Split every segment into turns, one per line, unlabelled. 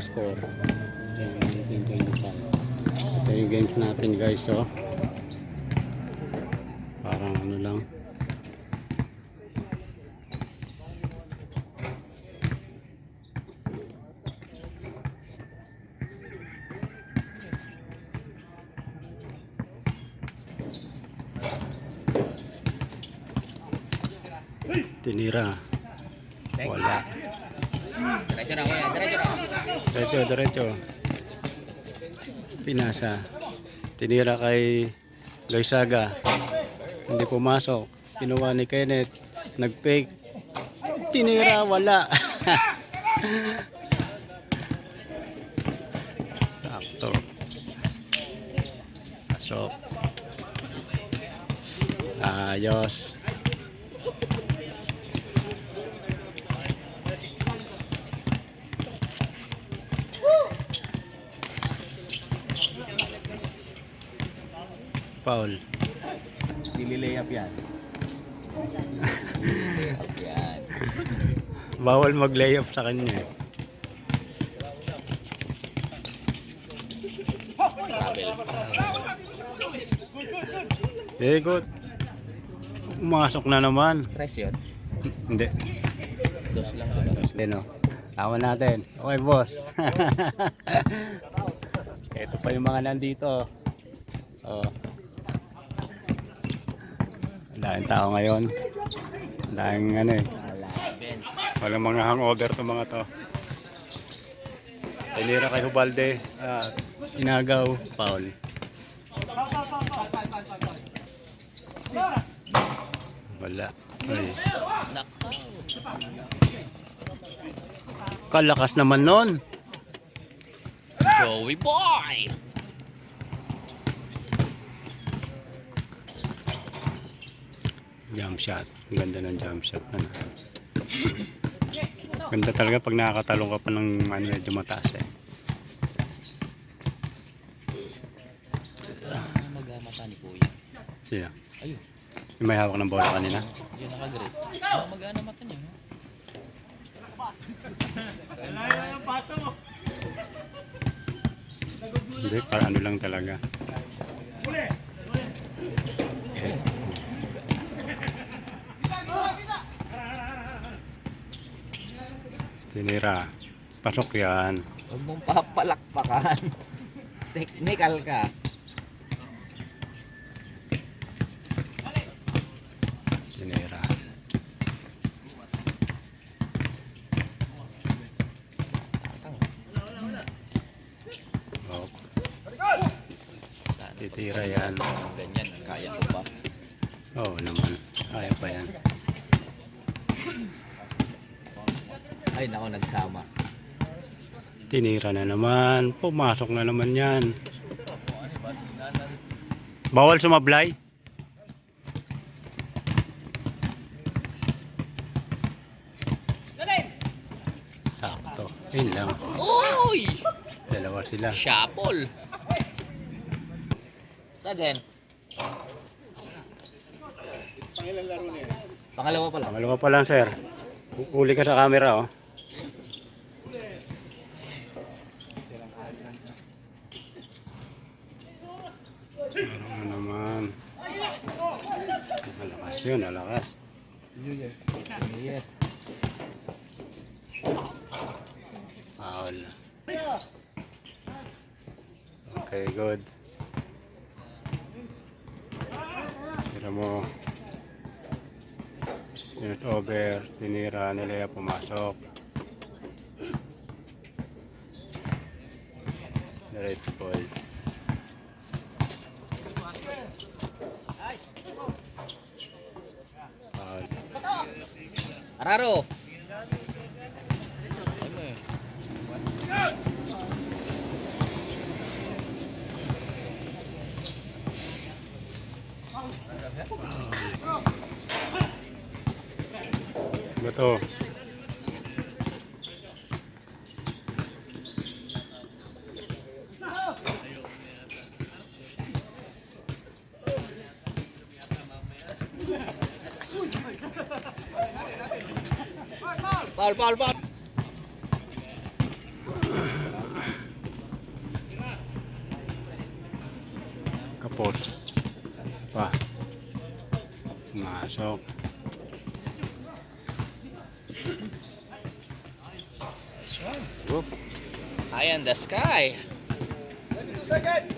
score. Ayan, 1925. Ito yung games natin guys, oh. Parang ano lang. Tinira. Wala.
Diretso na kuya, diretso na.
Diretso, diretso. Pinasa. Tinira kay Loisaga. Hindi pumasok. Kinuha ni Kenneth. Nag-fake. Tinira, wala. Sakto. Pasok. Ayos. Foul.
Dili-layup yan. Layup yan.
Bawal mag-layup sa kanya.
Travel.
Very good. Pumasok na naman.
Stress yun.
Hindi.
Dos lang.
Hindi no. Tawa natin. Okay boss. Ito pa yung mga nandito. Oh. Daming tao ngayon. Daming ano eh. Walang mga hangover to mga to. Tinira kay Hubalde. Ah, inagaw. Foul. Wala. Ay. Kalakas naman nun.
Joey boy!
Jump shot. Ang ganda ng jump shot. Ano. Ganda talaga pag nakakatalong ka pa ng ano, medyo mataas eh.
Mag-mata ni kuya?
Sino?
Ayun.
Yung may hawak ng bola kanina.
Yun nakagrade. Ano mag-ana mata niya? no?
Hindi, para ano lang talaga. Tinira. Pasok yan.
Huwag mong papalakpakan. Technical ka.
Tinira. Oh, titira yan.
Ganyan, kaya ko ba?
Oo naman. Kaya pa yan.
Ay, nako, nagsama.
Tinira na naman. Pumasok na naman yan. Bawal sumablay. Sakto. Yun lang.
Uy!
Dalawa sila.
Shuffle. Saden. Pangalawa pa lang.
Pangalawa pa lang, sir. Uli ka sa camera, oh. Ano naman. Malakas yun, malakas. Foul. Okay, good. Tira mo. Unit over. Tinira nila pumasok. Diretso ball.
Araro. Ay Paul, Paul, Paul.
Kapot. Pa. Masok. Whoop.
High in the sky. Second.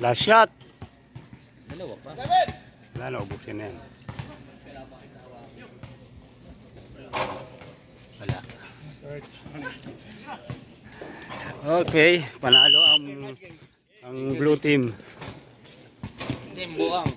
Last shot. Na, ubusin yan. Wala. Okay, panalo ang ang blue team.
Hindi, buang.